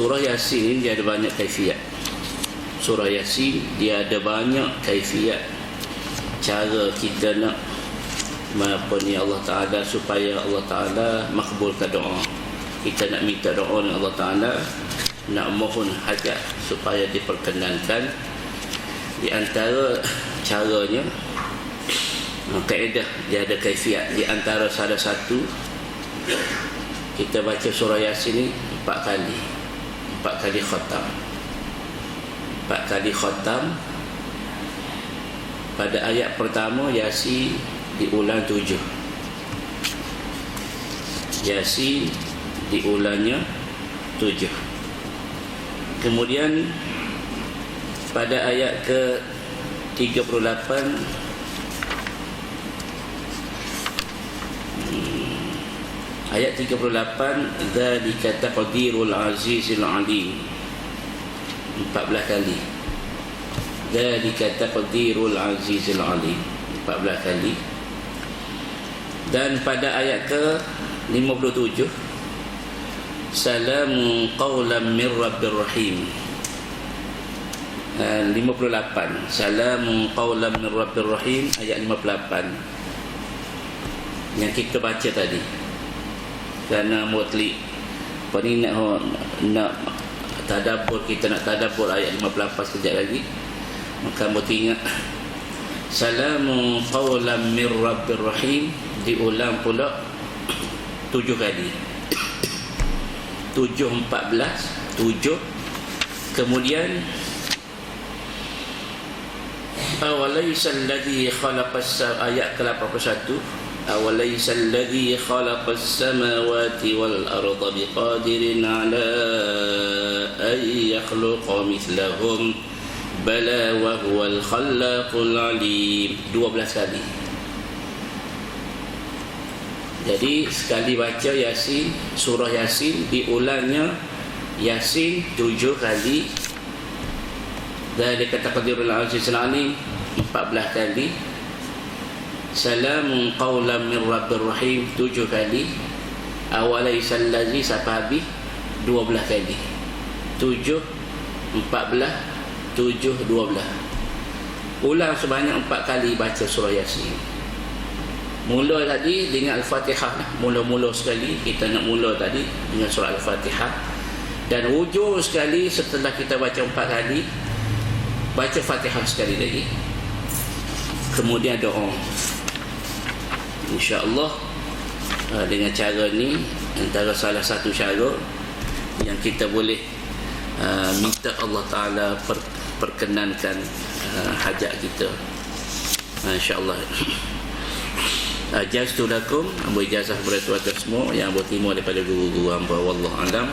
surah Yasin ini dia ada banyak kaifiat. Surah Yasin dia ada banyak kaifiat cara kita nak apa ni Allah Taala supaya Allah Taala makbulkan doa. Kita nak minta doa dengan Allah Taala nak mohon hajat supaya diperkenankan di antara caranya kaedah dia ada kaifiat di antara salah satu kita baca surah yasin ni empat kali empat kali khatam. Empat kali khatam pada ayat pertama yasin diulang tujuh. Yasin diulangnya tujuh. Kemudian pada ayat ke 38 Ayat 38 Dzalika taqdirul azizil alim. 14 kali. Dzalika taqdirul azizil alim. 14 kali. Dan pada ayat ke 57 Salamun qawlan min rabbir rahim. 58 Salamun qawlan min rabbir rahim. Ayat 58 Yang kita baca tadi kerana mutli. Apa ni nak nak tadabbur kita nak tadabbur ayat 58 sekejap lagi. Maka mesti ingat. Salamu qawlan min rabbir rahim. Diulang pula tujuh kali. Tujuh empat belas tujuh. Kemudian awalaysa alladhi khalaqas ayat ke-81 أوليس الذي خلق السماوات والأرض بقادر على أن يخلق مثلهم بلى وهو الخلاق العليم 12 kali jadi sekali baca Yasin surah Yasin diulangnya Yasin tujuh kali dan dia kata Qadirul Aziz Al-Alim 14 kali Salamun qawlan min Rabbir Rahim. Tujuh kali. Awalaysa allazi sampai habis? Dua belah kali. Tujuh Empat belah. Tujuh dua belah. Ulang sebanyak empat kali baca surah Yasin. Mula tadi dengan Al-Fatihah Mula-mula sekali kita nak mula tadi Dengan surah Al-Fatihah. Dan ujung sekali setelah kita baca empat kali Baca Fatihah sekali lagi. Kemudian doa insya-Allah uh, dengan cara ni antara salah satu cara yang kita boleh uh, minta Allah taala per, perkenankan uh, hajat kita. Uh, insya-Allah. Ajaz tu lakum Abu ijazah kepada tuan semua Yang bertimu daripada guru-guru hamba Wallah alam